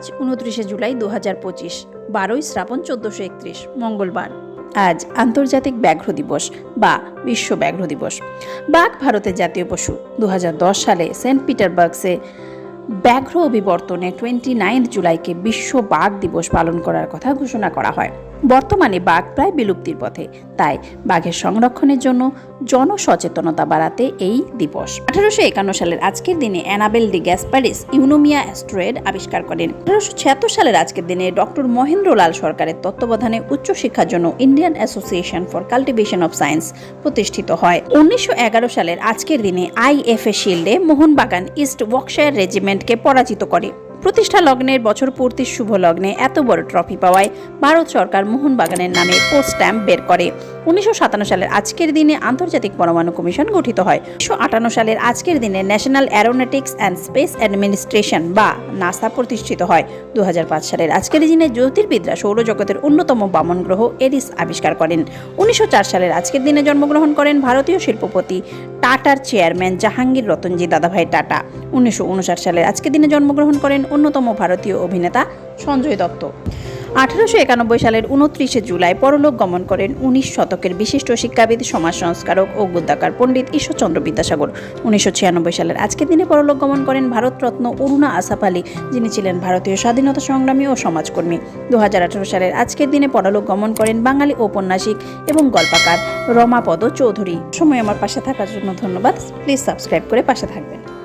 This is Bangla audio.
আজ উনত্রিশে জুলাই দু হাজার পঁচিশ, বারোই শ্রাবণ চোদ্দশো একত্রিশ, মঙ্গলবার। আজ আন্তর্জাতিক ব্যাঘ্র দিবস বা বিশ্ব ব্যাঘ্র দিবস। বাঘ ভারতের জাতীয় পশু। দু হাজার দশ সালে সেন্ট পিটারবার্গসে ব্যাঘ্র অভিবর্তনে টোয়েন্টি নাইন্থ জুলাইকে বিশ্ব বাঘ দিবস পালন করার কথা ঘোষণা করা হয়। বর্তমানে বাঘ প্রায় বিলুপ্তির পথে। তাই বাঘের সংরক্ষণের জন্য জনসচেতনতা বাড়াতে এই দিবস। আঠারোশো একান্ন সালের আজকের দিনে Annibale de Gasparis Eunomia asteroid আবিষ্কার করেন। আঠারোশো ছিয়াত্তর সালের আজকের দিনে ডক্টর মহেন্দ্রলাল সরকারের তত্ত্বাবধানে উচ্চশিক্ষার জন্য Indian Association for Cultivation of Science প্রতিষ্ঠিত হয়। উনিশশো এগারো সালের আজকের দিনে আইএফএ শিল্ডে মোহনবাগান ইস্ট ওয়ার্কশায়ার রেজিমেন্টকে পরাজিত করে। প্রতিষ্ঠা লগ্নের বছর পূর্তির শুভ লগ্নে এত বড় ট্রফি পাওয়ায় ভারত সরকার মোহনবাগানের নামে পোস্ট স্ট্যাম্প বের করে। উনিশশো সাতান্ন সালের আজকের দিনে আন্তর্জাতিক পরমাণু কমিশন গঠিত হয়। উনিশশো আটান্ন সালের আজকের দিনে National Aeronautics and Space Administration বা নাসা প্রতিষ্ঠিত হয়। দু হাজার পাঁচ সালের আজকের দিনে জ্যোতির্বিদরা সৌরজগতের অন্যতম বামন গ্রহ এরিস আবিষ্কার করেন। উনিশশো চার সালের আজকের দিনে জন্মগ্রহণ করেন ভারতীয় শিল্পপতি টাটার চেয়ারম্যান জাহাঙ্গীর রতনজি দাদাভাই টাটা। উনিশশো সালের আজকের দিনে জন্মগ্রহণ করেন অন্যতম ভারতীয় অভিনেতা সঞ্জয় দত্ত। আঠারোশো একানব্বই সালের উনত্রিশে জুলাই পরলোক গমন করেন উনিশ শতকের বিশিষ্ট শিক্ষাবিদ, সমাজ সংস্কারক ও গদ্যাকার পণ্ডিত ঈশ্বরচন্দ্র বিদ্যাসাগর। উনিশশো ছিয়ানব্বই সালের আজকের দিনে পরলোক গমন করেন ভারতরত্ন অরুণা আসাফ আলী, যিনি ছিলেন ভারতীয় স্বাধীনতা সংগ্রামী ও সমাজকর্মী। দু হাজার আঠেরো সালের আজকের দিনে পরলোক গমন করেন বাঙালি ঔপন্যাসিক এবং গল্পকার রমাপদ চৌধুরী। সময় আমার পাশে থাকার জন্য ধন্যবাদ। প্লিজ সাবস্ক্রাইব করে পাশে থাকবেন।